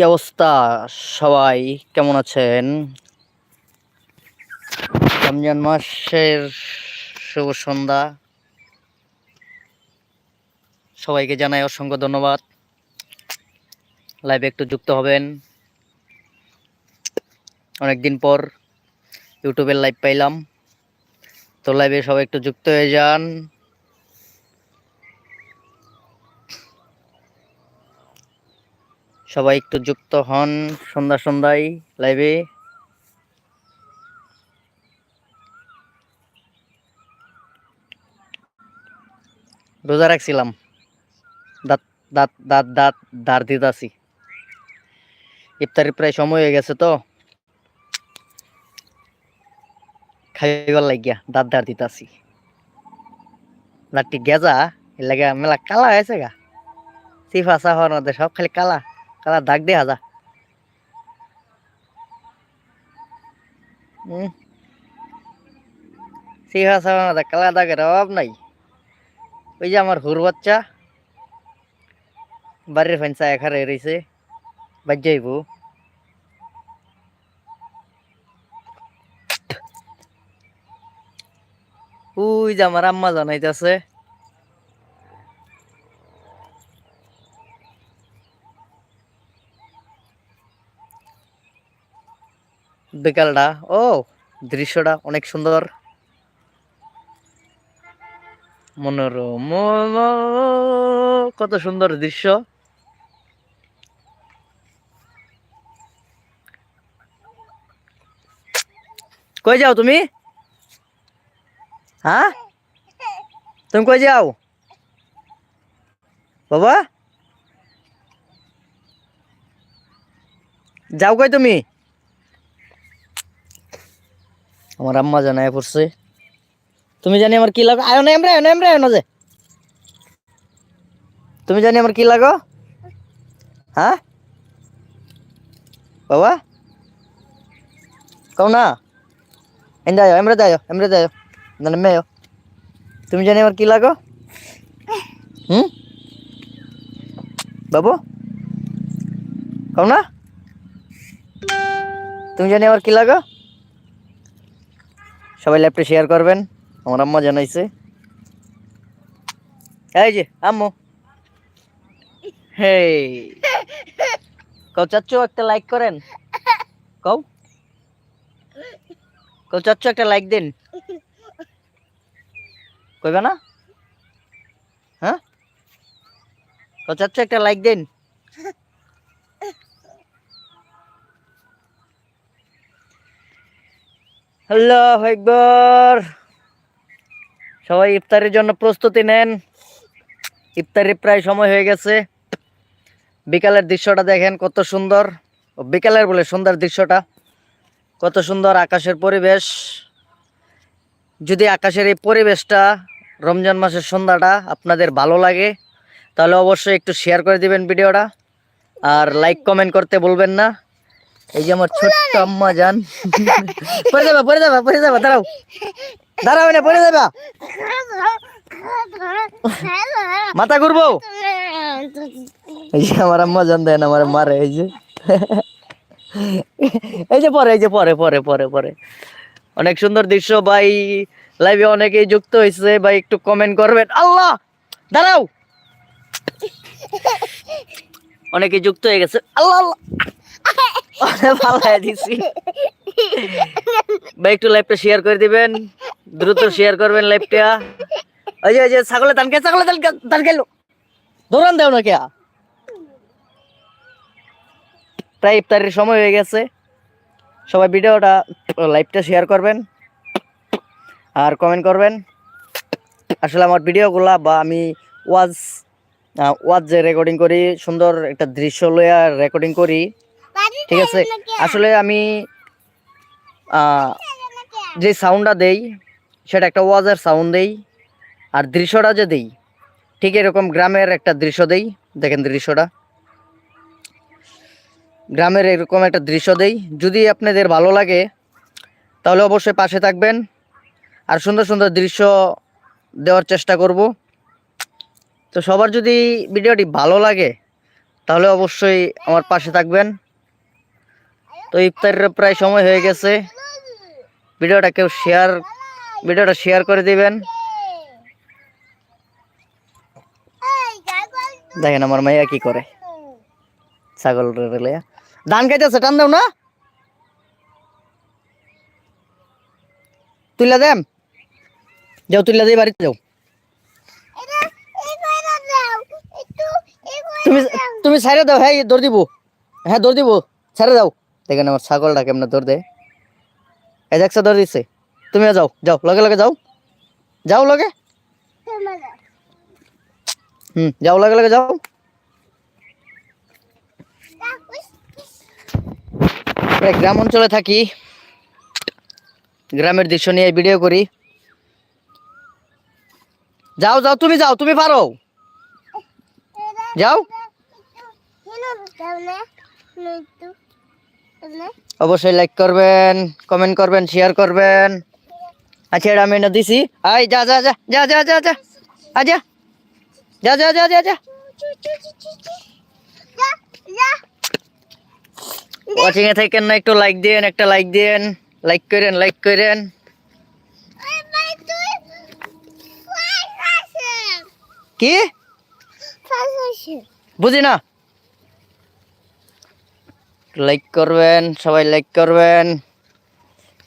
কি অবস্থা সবাই? কেমন আছেন? রমজান মাসের শুভ সন্ধ্যা। সবাইকে জানাই অসংখ্য ধন্যবাদ। লাইভে একটু যুক্ত হবেন। অনেকদিন পর ইউটিউবের লাইভ পাইলাম। তো লাইভে সবাই একটু যুক্ত হয়ে যান। সবাই একটু যুক্ত হন সন্ধ্যা সন্ধ্যায় লাইভে রোজা রাখছিলাম। দাঁত দাঁত দাঁত দাঁত দাঁড় দিতে দিতাছি। ইফতারি প্রায় সময় হয়ে গেছে তো। খাইবার লাগিয়া দাঁত দাঁড় দিতে দিতাছি। দাঁতটি গেজা, এর লাগে মেলা কালা হয়েছে গা। সিফা মধ্যে সব খালি কালা। কালা দাগ দিয়ে হাজা হুম সিফা সাফার মধ্যে কালা দাগের অভাব নাই ওই যে আমার হুর বাচ্চা বাড়ির ফেন্সা এখানে রয়েছে বাজ যাইব ওই যে আমার আম্মা জানাইতেছে বিকালটা ও দৃশ্যটা অনেক সুন্দর। মনোরম কত সুন্দর দৃশ্য। কই যাও তুমি? হ্যাঁ? তুমি কই যাও? বাবা? যাও কই তুমি? আমার আম্মা জানায় পড়ছে। তুমি জানি আমার কি লাগো? আয় না, এমরে, আয় না, এমরে, আয় না যে। তুমি জানি আমার কি লাগো? হ্যাঁ? বাবা? কও না। এন্দা আয় এমরে দায় এমরে দায় না মেয় তুমি জানি আমার কি লাগো? হুম? বাবু? কও না। তুমি জানি আমার কি লাগো? সবাই ল্যাপটপ শেয়ার করবেন, আমার আম্মা জানাইছে। এই যে, আম্মু। হে কও, চাচ্চু একটা লাইক করেন। কও। কও, চাচ্চু একটা লাইক দেন। কইবা না? হ্যাঁ? কও, চাচ্চু একটা লাইক দেন। আল্লাহ একবার সবাই ইফতারের জন্য প্রস্তুতি নেন। ইফতারির প্রায় সময় হয়ে গেছে। বিকালের দৃশ্যটা দেখেন কত সুন্দর। বিকালের বলে সুন্দর দৃশ্যটা। কত সুন্দর আকাশের পরিবেশ। যদি আকাশের এই পরিবেশটা রমজান মাসের সন্ধ্যাটা আপনাদের ভালো লাগে, তাহলে অবশ্যই একটু শেয়ার করে দিবেন ভিডিওটা। আর লাইক কমেন্ট করতে বলবেন না। এই যে আমার ছোট্ট আম্মা যান পরে যাবা পরে যাবা পরে যাবা দাঁড়াও। দাঁড়াও না পরে যাবা। মাথা ঘুরবো। এই যে আমার আম্মা জান দেন আমার মারে এই যে। এই যে পরে এই যে পরে পরে পরে পরে। অনেক সুন্দর দৃশ্য ভাই। লাইভে অনেকেই যুক্ত হয়েছে ভাই একটু কমেন্ট করবেন। আল্লাহ! দাঁড়াও! অনেকে যুক্ত হয়ে গেছে। আল্লাহ আল্লাহ! পালাই দিছি। ভাই, একটু লাইভটা শেয়ার করে দিবেন। দ্রুত শেয়ার করবেন লাইভটা ওই যে ওই যে ছাগলে ধান ছাগলে ধান খেলো দেও না কে প্রায় ইফতারের সময় হয়ে গেছে। সবাই ভিডিওটা লাইভটা শেয়ার করবেন। আর কমেন্ট করবেন। আসলে আমার ভিডিওগুলা বা আমি ওয়াজ ওয়াজ যে রেকর্ডিং করি, সুন্দর একটা দৃশ্য লইয়া রেকর্ডিং করি। ঠিক আছে আসলে আমি যে সাউন্ডটা দেই সেটা একটা ওয়াজের সাউন্ড দেই আর দৃশ্যটা যে দেই ঠিক এরকম গ্রামের একটা দৃশ্য দেই দেখেন দৃশ্যটা। গ্রামের এরকম একটা দৃশ্য দেই যদি আপনাদের ভালো লাগে তাহলে অবশ্যই পাশে থাকবেন আর সুন্দর সুন্দর দৃশ্য দেওয়ার চেষ্টা করব। তো সবার যদি ভিডিওটি ভালো লাগে তাহলে অবশ্যই আমার পাশে থাকবেন। তো ইফতারের প্রায় সময় হয়ে গেছে। ভিডিওটা কেউ শেয়ার ভিডিওটা শেয়ার করে দিবেন। দেখেন আমার মাইয়া কি করে। ছাগল ধান খাইতেছে, টান দাও না। তুইলা দেম। যাও, তুইলা দিয়ে বাড়িতে যাও। তুমি তুমি ছাড়ে দাও হ্যাঁ দৌড় দিব। হ্যাঁ দৌড় দিব। ছেড়ে দাও। দেখেন আমার ছাগলটা কেমন দৌড় দেয় এই দিচ্ছে তুমিও যাও যাও লগে লগে যাও যাও লগে হুম যাও লগে লগে যাও গ্রাম অঞ্চলে থাকি গ্রামের দৃশ্য নিয়ে ভিডিও করি যাও যাও তুমি যাও তুমি পারো যাও অবশ্যই লাইক করবেন কমেন্ট করবেন শেয়ার করবেন। আচ্ছা এটা আমি না দিছি। আই যা যা যা যা যা যা যা। আজা যা। যা যা যা যা ওয়াচিং এ থাকেন না একটু লাইক দেন একটা লাইক দেন লাইক করেন লাইক করেন। কি? বুঝি না। লাইক করবেন, সবাই লাইক করবেন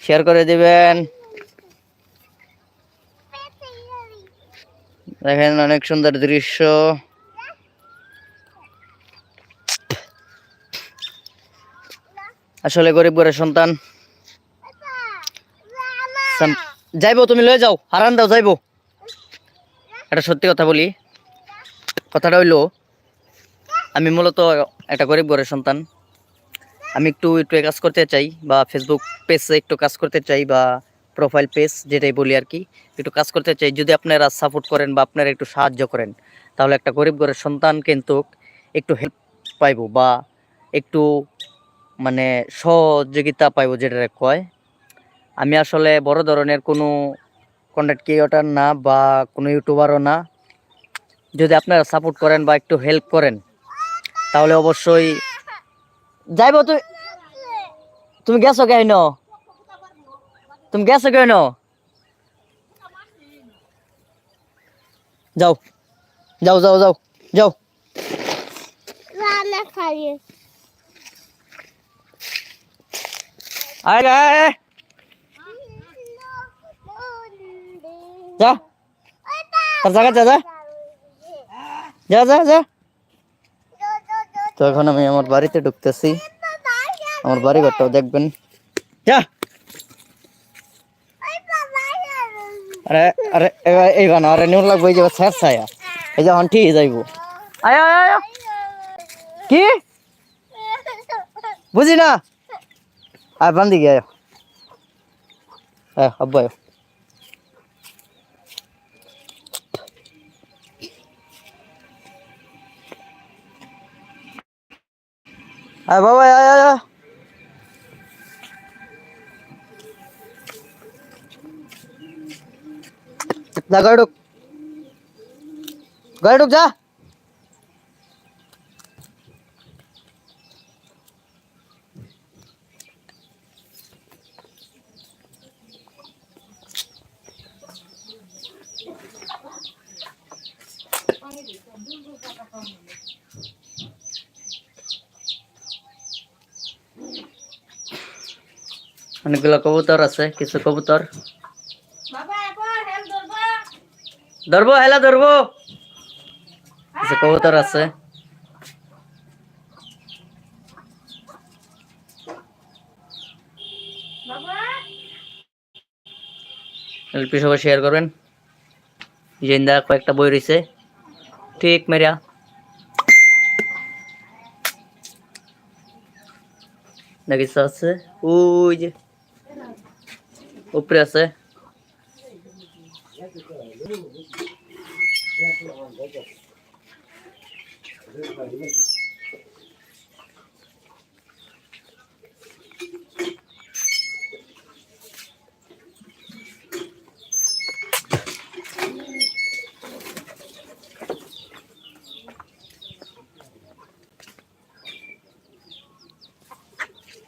শেয়ার করে দিবেন। দেখেন অনেক সুন্দর দৃশ্য। আসলে গরিব ঘরের সন্তান। যাইবো, তুমি লয়ে যাও হারান দাও, যাইবো। এটা সত্যি কথা বলি। কথাটা হইল, আমি মূলত একটা গরিব ঘরের সন্তান। আমি একটু একটু কাজ করতে চাই বা ফেসবুক পেজে একটু কাজ করতে চাই বা প্রোফাইল পেজ যেটাই বলি আর কি, একটু কাজ করতে চাই। যদি আপনারা সাপোর্ট করেন বা আপনারা একটু সাহায্য করেন, তাহলে একটা গরিব ঘরের সন্তান কিন্তু একটু হেল্প পাইবো বা একটু মানে সহযোগিতা পাইব যেটা কয়। আমি আসলে বড় ধরনের কোনো কন্টেন্ট ক্রিয়েটর না বা কোনো ইউটিউবারও না। যদি আপনারা সাপোর্ট করেন বা একটু হেল্প করেন, তাহলে অবশ্যই যাইব তুই তুমি গেছো কেন? তুমি গেছো কেন? যাও। যাও যাও যাও যাও। আয় আয়, আয়, আয়। যা। তোর জায়গা যা যা। যা যা যা। তো এখন আমি আমার বাড়িতে ঢুকতেছি। আমার বাড়ি ঘরটাও দেখবেন। যা। আরে আরে এই গান আরে নিউন লাগবে এই যে স্যার ছায়া। এই যে হন ঠিক যাইব। আয় আয় আয় আয়। কি? বুঝি না? আয় বান্দি গিয়ে আয়। আয় আব্বা আয়। আয় বাবা আয় আয় আয় যা গাড়ি ঢুক অনেকগুলো কবুতর আছে কিছু কবুতর। ধরবো। হেলা ধরবো। কিছু কবুতর আছে। এলপি সবাই শেয়ার করবেন। জেন্দা কয়েকটা বই রয়েছে। ঠিক মেরিয়া। না কিছু আছে? ওই যে o preço é?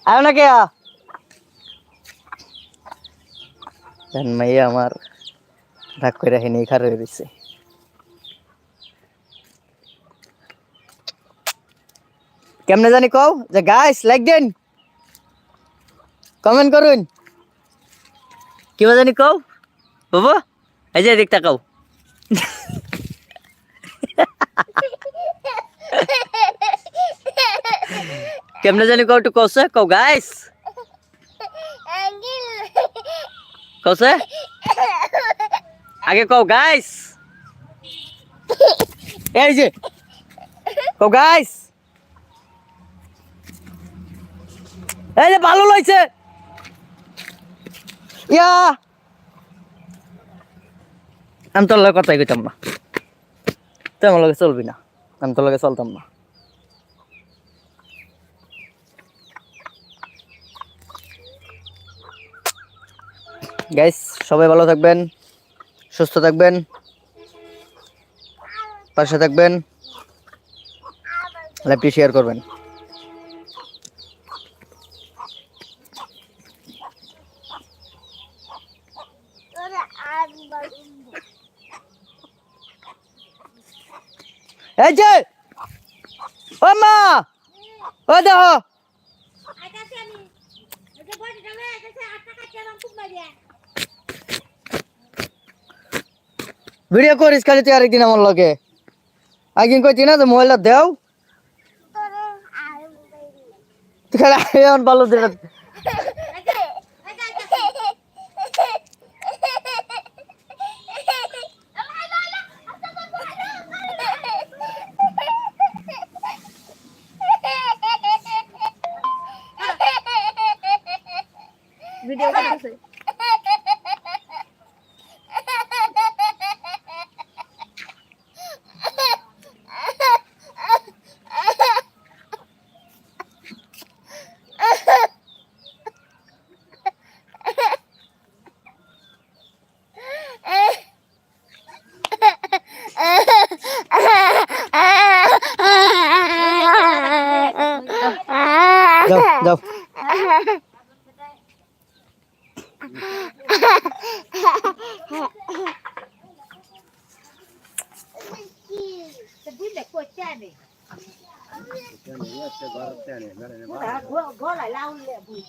Aí, onde que é? দেন মাইয়া আমার রাগ করে রাখিনি খারাপ হয়ে দিচ্ছে কেমনে জানি কও? যে গাইস লাইক দেন। কমেন্ট করুন। কিবা জানি কও? বাবু, এই যে দেখতা কও। কেমনে জানি কও একটু কওছে? কও গাইস কওছে? আগে কও গাইস এই যে, কও গাইস এই যে ভালো লইছে। ইয়া! আমি তোর লগে কথাই কইতাম না। তুই আমার লগে চলবি না। আমি তোর লগে চলতাম না। গাইস সবাই ভালো থাকবেন সুস্থ থাকবেন পাশে থাকবেন লাইভটি শেয়ার করবেন। এই ও মা ভিডিও করিস খালি তুই আরেকদিন আমার লগে। একদিন কইতি না তো মহিলা দেও। তুই খালি এখন ভালো যাও যাও বুঝলে করতে আনে ঘর লাউলে বুঝ